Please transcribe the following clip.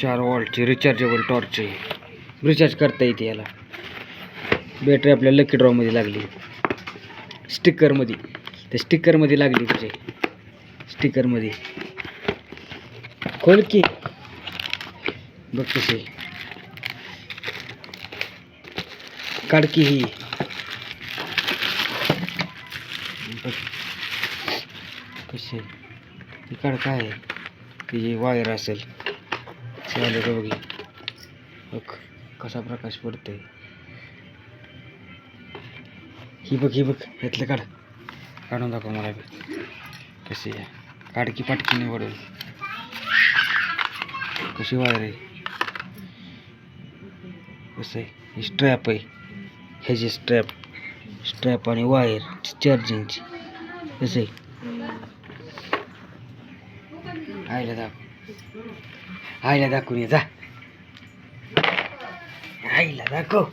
चार वॉल्टची rechargeable torch आहे. रिचार्ज करता येते याला. बॅटरी आपल्या लकी ड्रॉमध्ये लागली. स्टिकरमध्ये त्या स्टिकरमध्ये लागली तुझे. स्टिकरमध्ये खोल की. बघ कसे काडकी ही. बघ. कसे काढ काय आहे? तिची वायर असेल. का बघ कसा प्रकाश पडतोय ही बघ ही बघ यातलं काढ काढून दाखव मला बी कशी आहे काढ की पाटकी निवडून कशी वायर आहे कसं आहे ही स्ट्रॅप आहे ह्याची स्ट्रॅप वायर चार्जिंगची कसं आहे दाखव आईला दाखवून ये जा. आईला दाखव.